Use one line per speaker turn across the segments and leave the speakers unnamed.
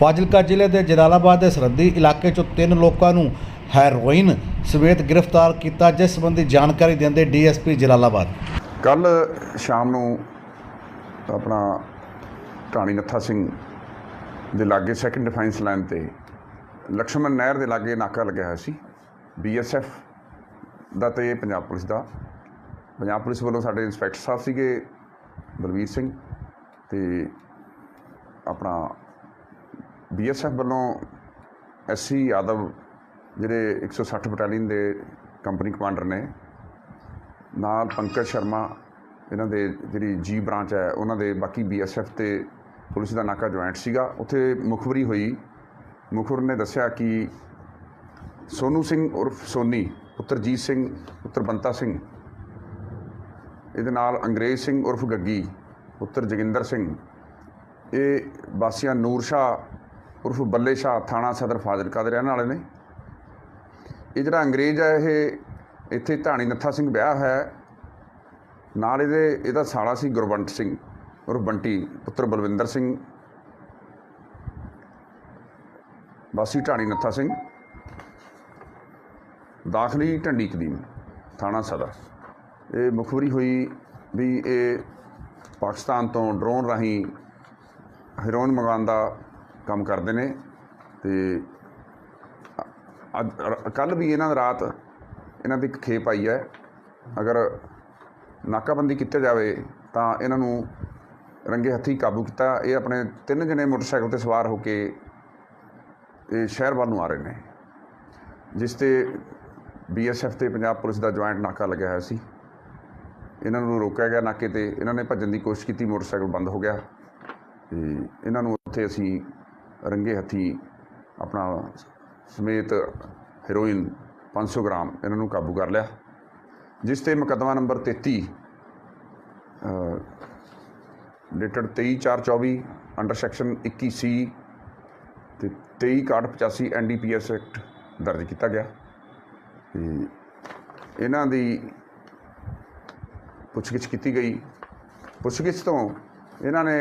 ਫਾਜ਼ਿਲਕਾ ਜ਼ਿਲ੍ਹੇ ਦੇ ਜਲਾਲਾਬਾਦ ਦੇ ਸਰਹੱਦੀ ਇਲਾਕੇ 'ਚੋਂ ਤਿੰਨ ਲੋਕਾਂ ਨੂੰ ਹੈਰੋਇਨ ਸਮੇਤ ਗ੍ਰਿਫਤਾਰ ਕੀਤਾ, ਜਿਸ ਸੰਬੰਧੀ ਜਾਣਕਾਰੀ ਦਿੰਦੇ ਡੀਐਸਪੀ ਜਲਾਲਾਬਾਦ।
ਕੱਲ ਸ਼ਾਮ ਨੂੰ ਆਪਣਾ ਟਾਣੀ ਨੱਥਾ ਸਿੰਘ ਦੇ ਲਾਗੇ ਸੈਕੰਡ ਡਿਫੈਂਸ ਲਾਈਨ ਤੇ ਲਕਸ਼ਮਣ ਨਹਿਰ ਦੇ ਲਾਗੇ ਨਾਕਾ ਲੱਗਿਆ ਹੋਇਆ ਸੀ। ਬੀਐਸਐਫ ਦਾ ਤੇ ਪੰਜਾਬ ਪੁਲਿਸ ਦਾ। ਪੰਜਾਬ ਪੁਲਿਸ ਵੱਲੋਂ ਸਾਡੇ ਇੰਸਪੈਕਟਰ ਸਾਹਿਬ ਸੀਗੇ ਬਲਵੀਰ ਸਿੰਘ ਤੇ ਆਪਣਾ ਬੀਐਸਐਫ ਵੱਲੋਂ ਐਸਸੀ ਯਾਦਵ ਜਿਹੜੇ 160 ਬਟਾਲੀਅਨ ਦੇ ਕੰਪਨੀ ਕਮਾਂਡਰ ਨੇ, ਨਾਲ ਪੰਕਜ ਸ਼ਰਮਾ, ਇਹਨਾਂ ਦੇ ਜਿਹੜੀ ਜੀ ਬ੍ਰਾਂਚ ਹੈ, ਉਹਨਾਂ ਦੇ ਬਾਕੀ ਬੀਐਸਐਫ ਤੇ ਪੁਲਿਸ ਦਾ ਨਾਕਾ ਜੁਆਇੰਟ ਸੀਗਾ। ਉੱਥੇ ਮੁਖਬਰੀ ਹੋਈ। ਮੁਖਬਰ ਨੇ ਦੱਸਿਆ ਕਿ ਸੋਨੂ ਸਿੰਘ ਉਰਫ ਸੋਨੀ ਪੁੱਤਰਜੀਤ ਸਿੰਘ, ਪੁੱਤਰ ਬੰਤਾ ਸਿੰਘ, ਇਹਦੇ ਨਾਲ ਅੰਗਰੇਜ਼ ਸਿੰਘ ਉਰਫ ਗੱਗੀ, ਪੁੱਤਰ ਜੋਗਿੰਦਰ ਸਿੰਘ, ਇਹ ਵਾਸੀਆਂ ਨੂਰ ਸ਼ਾਹ ਉਰਫ ਬੱਲੇ ਸ਼ਾਹ ਥਾਣਾ ਸਦਰ ਫਾਜ਼ਿਲਕਾ ਦੇ ਰਹਿਣ ਵਾਲੇ ਨੇ। ਇਹ ਜਿਹੜਾ ਅੰਗਰੇਜ਼ ਹੈ, ਇਹ ਇੱਥੇ ਧਾਣੀ ਨੱਥਾ ਸਿੰਘ ਵਿਆਹ ਹੈ। ਨਾਲ ਇਹਦੇ, ਇਹਦਾ ਸਾਲਾ ਸੀ ਗੁਰਬੰਟ ਸਿੰਘ, ਉਰਫ ਬੰਟੀ, ਪੁੱਤਰ ਬਲਵਿੰਦਰ ਸਿੰਘ। ਵਾਸੀ ਢਾਣੀ ਨੱਥਾ ਸਿੰਘ। ਦਾਖਲੀ ਢੰਡੀ ਕਦੀਮ, ਥਾਣਾ ਸਦਰ। ਇਹ ਮੁਖਬਰੀ ਹੋਈ ਵੀ ਇਹ ਪਾਕਿਸਤਾਨ ਤੋਂ ਡਰੋਨ ਰਾਹੀਂ ਹੈਰੋਇਨ ਮੰਗਵਾਉਣ ਦਾ ਕੰਮ ਕਰਦੇ ਨੇ ਤੇ ਅੱਜ ਕੱਲ ਵੀ ਇਹਨਾਂ ਰਾਤ ਇਹਨਾਂ ਦੀ ਇੱਕ ਖੇਪ ਆਈ ਹੈ। ਅਗਰ ਨਾਕਾਬੰਦੀ ਕੀਤੀ ਜਾਵੇ ਤਾਂ ਇਹਨਾਂ ਨੂੰ ਰੰਗੇ ਹੱਥੀ ਕਾਬੂ ਕੀਤਾ। ਇਹ ਆਪਣੇ ਤਿੰਨ ਜਣੇ ਮੋਟਰਸਾਈਕਲ ਤੇ ਸਵਾਰ ਹੋ ਕੇ ਇਹ ਸ਼ਹਿਰ ਵੱਲ ਨੂੰ ਆ ਰਹੇ ਨੇ, ਜਿਸ ਤੇ ਬੀਐਸਐਫ ਤੇ ਪੰਜਾਬ ਪੁਲਿਸ ਦਾ ਜੁਆਇੰਟ ਨਾਕਾ ਲੱਗਿਆ ਹੋਇਆ ਸੀ। ਇਹਨਾਂ ਨੂੰ ਰੋਕਿਆ ਗਿਆ ਨਾਕੇ ਤੇ। ਇਹਨਾਂ ਨੇ ਭੱਜਣ ਦੀ ਕੋਸ਼ਿਸ਼ ਕੀਤੀ, ਮੋਟਰਸਾਈਕਲ ਬੰਦ ਹੋ ਗਿਆ। ਤੇ ਇਹਨਾਂ ਨੂੰ ਉੱਥੇ ਅਸੀਂ ਰੰਗੇ ਹੱਥੀ ਆਪਣਾ ਸਮੇਤ ਹੈਰੋਇਨ 500 ਗ੍ਰਾਮ ਇਹਨਾਂ ਨੂੰ ਕਾਬੂ ਕਰ ਲਿਆ, ਜਿਸ ਤੇ ਮੁਕੱਦਮਾ number 33 dated 23424 under section 21 C ਤੇ 2385 ਐਨਡੀਪੀਐਸ ਐਕਟ ਦਰਜ ਕੀਤਾ ਗਿਆ। ਤੇ ਇਹਨਾਂ ਦੀ ਪੁੱਛਗਿੱਛ ਕੀਤੀ ਗਈ। ਪੁੱਛਗਿੱਛ ਤੋਂ ਇਹਨਾਂ ਨੇ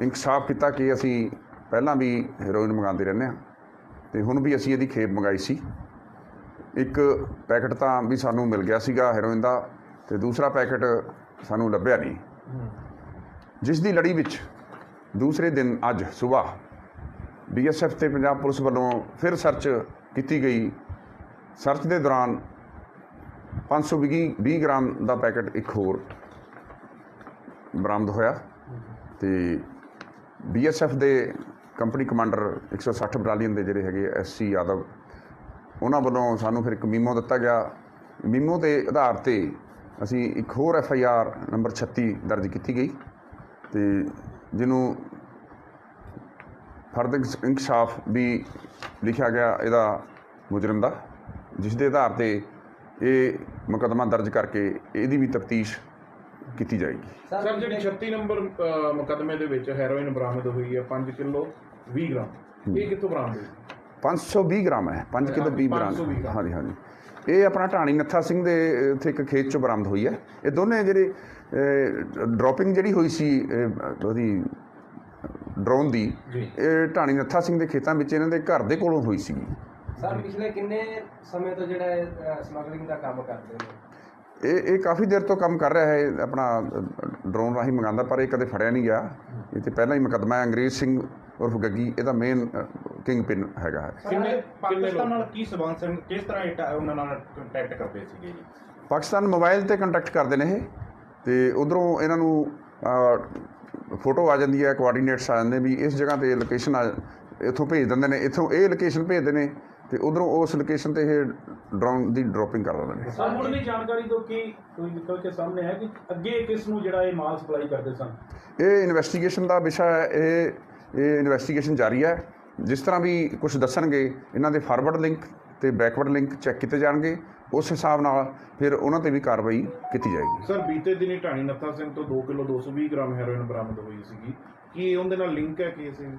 ਇਨਕਸ਼ਾਫ ਕੀਤਾ ਕਿ ਅਸੀਂ ਪਹਿਲਾਂ ਵੀ ਹੈਰੋਇਨ ਮੰਗਾਉਂਦੇ ਰਹਿੰਦੇ ਹਾਂ ਤੇ ਹੁਣ ਵੀ ਅਸੀਂ ਇਹਦੀ ਖੇਪ ਮੰਗਾਈ ਸੀ। ਇੱਕ ਪੈਕਟ ਤਾਂ ਵੀ ਸਾਨੂੰ ਮਿਲ ਗਿਆ ਸੀਗਾ ਹੈਰੋਇਨ ਦਾ ਤੇ ਦੂਸਰਾ ਪੈਕਟ ਸਾਨੂੰ ਲੱਭਿਆ ਨਹੀਂ। ਜਿਸ ਦੀ ਲੜੀ ਵਿੱਚ ਦੂਸਰੇ ਦਿਨ ਅੱਜ ਸਵੇਰ ਬੀਐਸਐਫ ਤੇ ਪੰਜਾਬ ਪੁਲਿਸ ਵੱਲੋਂ ਫਿਰ ਸਰਚ ਕੀਤੀ ਗਈ। ਸਰਚ ਦੇ ਦੌਰਾਨ 520 20 ਗ੍ਰਾਮ ਦਾ ਪੈਕਟ ਇੱਕ ਹੋਰ ਬਰਾਮਦ ਹੋਇਆ ਤੇ ਬੀਐਸਐਫ ਦੇ ਕੰਪਨੀ ਕਮਾਂਡਰ 160 ਬਟਾਲੀਅਨ ਦੇ ਜਿਹੜੇ ਹੈਗੇ ਐਸਸੀ ਯਾਦਵ, ਉਹਨਾਂ ਵੱਲੋਂ ਸਾਨੂੰ ਫਿਰ ਇੱਕ ਮੀਮੋ ਦਿੱਤਾ ਗਿਆ। ਮੀਮੋ ਦੇ ਆਧਾਰ ਤੇ ਅਸੀਂ ਇੱਕ ਹੋਰ ਐਫ ਆਈ ਆਰ ਨੰਬਰ 36 ਦਰਜ ਕੀਤੀ ਗਈ ਤੇ ਜਿਹਨੂੰ ਫਰਦ ਇਨਕਸ਼ਾਫ ਵੀ ਲਿਖਿਆ ਗਿਆ ਇਹਦਾ ਮੁਜਰਮ ਦਾ ਜਿਸ ਦੇ ਆਧਾਰ ਤੇ ਇਹ ਮੁਕੱਦਮਾ ਦਰਜ ਕਰਕੇ ਇਹਦੀ ਵੀ ਤਫਤੀਸ਼ ਕੀਤੀ ਜਾਏਗੀ।
ਸਰ ਜਿਹੜੀ 36 ਨੰਬਰ ਅ, ਮੁਕੱਦਮੇ ਦੇ ਵਿੱਚ ਹੈਰੋਇਨ ਬਰਾਮਦ ਹੋਈ ਹੈ 5 ਕਿਲੋ 20 ਗ੍ਰਾਮ। ਇਹ ਕਿੱਥੋਂ ਬਰਾਮਦ ਹੋਈ?
520 ਗ੍ਰਾਮ ਹੈ 5 ਕਿਲੋ 20 ਗ੍ਰਾਮ
520 ਗ੍ਰਾਮ।
ਹਾਂਜੀ ਹਾਂਜੀ। ਇਹ ਆਪਣਾ ਢਾਣੀ ਨੱਥਾ ਸਿੰਘ ਦੇ ਇੱਥੇ ਇੱਕ ਖੇਤ ਚੋਂ ਬਰਾਮਦ ਹੋਈ ਹੈ। ਇਹ ਦੋਨੇ ਜਿਹੜੇ ਡ੍ਰੌਪਿੰਗ ਜਿਹੜੀ ਹੋਈ ਸੀ ਉਹਦੀ ਡਰੋਨ ਦੀ
ਜੀ।
ਇਹ ਢਾਣੀ ਨੱਥਾ ਸਿੰਘ ਦੇ ਖੇਤਾਂ ਵਿੱਚ ਇਹਨਾਂ ਦੇ ਘਰ ਦੇ ਕੋਲੋਂ ਹੋਈ ਸੀਗੀ।
ਸਰ ਪਿਛਲੇ ਕਿੰਨੇ ਸਮੇਂ ਤੋਂ ਜਿਹੜਾ ਸਮਗਲਿੰਗ ਦਾ ਕੰਮ ਕਰਦੇ ਨੇ?
ਇਹ ਇਹ ਕਾਫੀ ਦੇਰ ਤੋਂ ਕੰਮ ਕਰ ਰਿਹਾ ਹੈ ਆਪਣਾ ਡਰੋਨ ਰਾਹੀਂ ਮੰਗਾਉਂਦਾ ਪਰ ਇਹ ਕਦੇ ਫੜਿਆ ਨਹੀਂ ਗਿਆ। ਇਹ ਤੇ ਪਹਿਲਾਂ ਹੀ ਮੁਕੱਦਮਾ ਹੈ ਅੰਗਰੇਜ਼ ਸਿੰਘ ਉਰਫ ਗੱਗੀ ਇਹਦਾ ਮੇਨ ਕਿੰਗ ਪਿਨ ਹੈਗਾ ਹੈ।
ਪਾਕਿਸਤਾਨ ਨਾਲ ਕੀ ਸਬੰਧ ਸਨ? ਕਿਸ ਤਰ੍ਹਾਂ ਉਹਨਾਂ ਨਾਲ ਕੰਟੈਕਟ ਕਰਦੇ ਸੀਗੇ ਜੀ?
ਪਾਕਿਸਤਾਨ ਮੋਬਾਈਲ ਤੇ ਕੰਟੈਕਟ ਕਰਦੇ ਨੇ ਇਹ ਤੇ ਉਧਰੋਂ ਇਹਨਾਂ ਨੂੰ ਫੋਟੋ ਆ ਜਾਂਦੀ ਹੈ ਕੋਆਰਡੀਨੇਟਸ ਆ ਜਾਂਦੇ ਵੀ ਇਸ ਜਗ੍ਹਾ ਤੇ ਲੋਕੇਸ਼ਨ ਆ ਇੱਥੋਂ ਭੇਜ ਦਿੰਦੇ ਨੇ ਇੱਥੋਂ ਇਹ ਲੋਕੇਸ਼ਨ ਭੇਜਦੇ ਨੇ ਤੇ ਉਧਰੋਂ ਉਸ ਲੋਕੇਸ਼ਨ ਤੇ ਇਹ ਡਰੋਨ ਦੀ ਡ੍ਰੌਪਿੰਗ ਕਰ ਦਿੰਦੇ ਨੇ।
ਹੁਣ ਦੀ ਜਾਣਕਾਰੀ ਤੋਂ ਕੀ ਕੋਈ ਨਿਕਲ ਕੇ ਸਾਹਮਣੇ ਹੈ ਕਿ ਅੱਗੇ ਕਿਸ ਨੂੰ ਜਿਹੜਾ ਇਹ ਮਾਲ ਸਪਲਾਈ ਕਰਦੇ ਸਨ?
ਇਹ ਇਨਵੈਸਟੀਗੇਸ਼ਨ ਦਾ ਵਿਸ਼ਾ ਹੈ ਇਹ ਇਹ ਇਨਵੈਸਟੀਗੇਸ਼ਨ ਜਾਰੀ ਹੈ। ਜਿਸ ਤਰ੍ਹਾਂ ਵੀ ਕੁਝ ਦੱਸਣਗੇ ਇਹਨਾਂ ਦੇ ਫਾਰਵਰਡ ਲਿੰਕ ਤੇ ਬੈਕਵਰਡ ਲਿੰਕ ਚੈੱਕ ਕੀਤੇ ਜਾਣਗੇ। ਉਸ ਹਿਸਾਬ ਨਾਲ ਫਿਰ ਉਹਨਾਂ ਤੇ ਵੀ ਕਾਰਵਾਈ ਕੀਤੀ ਜਾਏਗੀ।
ਸਰ ਬੀਤੇ ਦਿਨੀ ਢਾਣੀ ਨੱਥਾ ਸਿੰਘ ਤੋਂ 2 ਕਿਲੋ 220 ਗ੍ਰਾਮ ਹੈਰੋਇਨ ਬਰਾਮਦ ਹੋਈ ਸੀਗੀ। ਕੀ ਉਹਦੇ ਨਾਲ ਲਿੰਕ ਹੈ ਕੇਸ ਇਹ?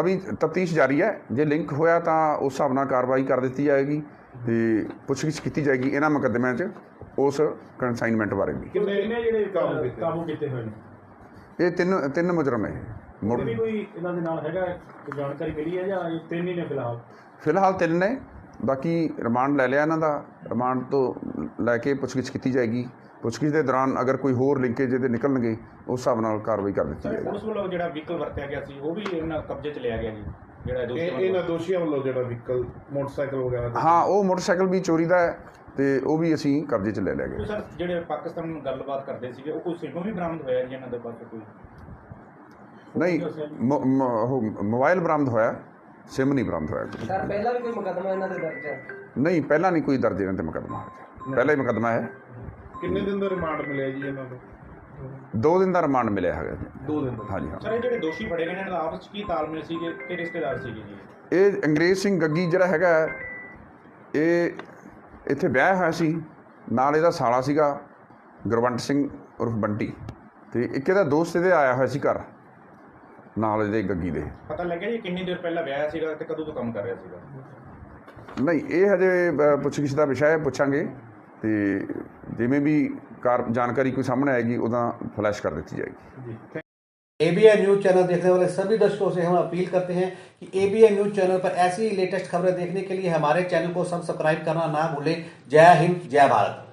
ਅਭੀ ਤਫਤੀਸ਼ ਜਾਰੀ ਹੈ। ਜੇ ਲਿੰਕ ਹੋਇਆ ਤਾਂ ਉਸ ਹਿਸਾਬ ਨਾਲ ਕਾਰਵਾਈ ਕਰ ਦਿੱਤੀ ਜਾਏਗੀ ਤੇ ਪੁੱਛਗਿੱਛ ਕੀਤੀ ਜਾਏਗੀ ਇਹਨਾਂ ਮੁਕੱਦਮਿਆਂ 'ਚ ਉਸ ਕਨਸਾਈਨਮੈਂਟ ਬਾਰੇ ਵੀ।
ਕਿੰਨੇ
ਕਿੰਨੇ ਜਿਹੜੇ
ਕਾਬੂ
ਕਾਬੂ
ਕੀਤੇ?
ਕਾਬੂ ਕੀਤੇ ਹੋਏ ਨੇ?
ਇਹ ਤਿੰਨ ਤਿੰਨ ਮੁਜਰਮ ਹੈ। ਮੁੜ
ਵੀ ਕੋਈ ਇਹਨਾਂ ਦੇ ਨਾਲ ਹੈਗਾ? ਕੋਈ ਜਾਣਕਾਰੀ ਮਿਲੀ ਹੈ ਜਾਂ ਇਹ ਤਿੰਨ ਹੀ ਨੇ ਫਿਲਹਾਲ?
ਫਿਲਹਾਲ ਤਿੰਨ ਨੇ। ਬਾਕੀ ਰਿਮਾਂਡ ਲੈ ਲਿਆ ਇਹਨਾਂ ਦਾ। ਰਿਮਾਂਡ ਤੋਂ ਲੈ ਕੇ ਪੁੱਛਗਿੱਛ ਕੀਤੀ ਜਾਏਗੀ। ਪੁੱਛਗਿੱਛ ਦੇ ਦੌਰਾਨ ਅਗਰ ਕੋਈ ਹੋਰ ਲਿੰਕੇਜ ਇਹਦੇ ਨਿਕਲਣਗੇ ਉਸ ਹਿਸਾਬ ਨਾਲ ਕਾਰਵਾਈ ਕਰ ਦਿੱਤੀ ਜਾਏਗੀ।
ਪੁਲਿਸ ਵੱਲੋਂ ਜਿਹੜਾ ਵਹੀਕਲ ਵਰਤਿਆ ਗਿਆ ਸੀ ਉਹ ਵੀ ਇਹਨਾਂ ਕਬਜ਼ੇ 'ਚ ਲਿਆ ਗਿਆ ਜੀ? ਜਿਹੜਾ ਦੋਸ਼ੀ
ਇਹਨਾਂ ਦੋਸ਼ੀਆਂ ਵੱਲੋਂ ਜਿਹੜਾ ਵਹੀਕਲ ਮੋਟਰਸਾਈਕਲ ਵਗੈਰਾ
ਹਾਂ ਉਹ ਮੋਟਰਸਾਈਕਲ ਵੀ ਚੋਰੀ ਦਾ ਹੈ ਤੇ ਉਹ ਵੀ ਅਸੀਂ ਕਬਜ਼ੇ 'ਚ ਲੈ ਲਿਆ ਗਿਆ।
ਸਰ ਜਿਹੜੇ ਪਾਕਿਸਤਾਨ ਨਾਲ ਗੱਲਬਾਤ ਕਰਦੇ ਸੀਗੇ ਉਹ ਕੋਈ ਸਿਮ ਵੀ ਬਰਾਮਦ ਹੋਇਆ ਜੀ ਇਹਨਾਂ ਦੇ ਪਾਸੋਂ ਕੋਈ?
ਨਹੀਂ ਮੋਬਾਈਲ ਬਰਾਮਦ ਹੋਇਆ ਸਿਮ ਨਹੀਂ ਬਰਾਮਦ ਹੋਇਆ।
ਸਰ ਪਹਿਲਾਂ ਵੀ ਕੋਈ ਮੁਕੱਦਮਾ ਇਹਨਾਂ ਦੇ ਦਰਜ ਹੈ?
ਨਹੀਂ ਪਹਿਲਾਂ ਨਹੀਂ ਕੋਈ ਦਰਜ ਇਹਨਾਂ ਤੇ ਮੁਕੱਦਮਾ ਹੋਇਆ। ਪਹਿਲਾ ਹੀ ਮੁਕੱਦਮਾ ਹੈ।
ਕਿੰਨੇ ਦਿਨ ਦਾ ਰਿਮਾਂਡ ਮਿਲਿਆ ਜੀ ਇਹਨਾਂ ਨੂੰ?
ਦੋ ਦਿਨ ਦਾ ਰਿਮਾਂਡ ਮਿਲਿਆ ਹੈਗਾ ਜੀ।
ਦੋ ਦਿਨ ਦਾ।
ਹਾਂਜੀ ਹਾਂ।
ਸਰ ਇਹ ਜਿਹੜੇ ਦੋਸ਼ੀ ਫੜੇ ਗਏ ਨੇ ਇਹਨਾਂ ਦਾ ਆਪਸ 'ਚ ਕੀ ਤਾਲਮੇਲ ਸੀਗੇ? ਕਿ ਰਿਸ਼ਤੇਦਾਰ ਸੀਗੇ ਜੀ?
ਇਹ ਅੰਗਰੇਜ਼ ਸਿੰਘ ਗੱਗੀ ਜਿਹੜਾ ਹੈਗਾ ਇਹ ਇੱਥੇ ਵਿਆਹ ਹੋਇਆ ਸੀ। ਨਾਲ ਇਹਦਾ ਸਾਲਾ ਸੀਗਾ ਗੁਰਵੰਟ ਸਿੰਘ ਉਰਫ ਬੰਟੀ। ਤੇ ਇੱਕ ਇਹਦਾ ਦੋਸਤ ਇਹਦੇ ਆਇਆ ਹੋਇਆ ਸੀ ਘਰ ਨਾਲ ਇਹਦੇ ਗੱਗੀ ਦੇ।
ਪਤਾ ਲੱਗਿਆ ਜੀ ਕਿੰਨੀ ਦੇਰ ਪਹਿਲਾਂ ਵਿਆਹ ਸੀਗਾ ਤੇ ਕਦੋਂ ਤੋਂ ਕੰਮ ਕਰ ਰਿਹਾ ਸੀਗਾ?
ਨਹੀਂ ਇਹ ਹਜੇ ਪੁੱਛਗਿੱਛ ਦਾ ਵਿਸ਼ਾ ਹੈ ਪੁੱਛਾਂਗੇ। ਤੇ ਜਿਵੇਂ ਵੀ ਕਾਰ ਜਾਣਕਾਰੀ ਕੋਈ ਸਾਹਮਣੇ ਆਏਗੀ ਉਹਦਾ ਫਲੈਸ਼ ਕਰ ਦਿੱਤੀ ਜਾਏਗੀ
एबीएन न्यूज चैनल देखने वाले सभी दर्शकों से हम अपील करते हैं कि एबीएन न्यूज चैनल पर ऐसी ही लेटेस्ट खबरें देखने के लिए हमारे चैनल को सब्सक्राइब करना ना भूलें जय हिंद जय भारत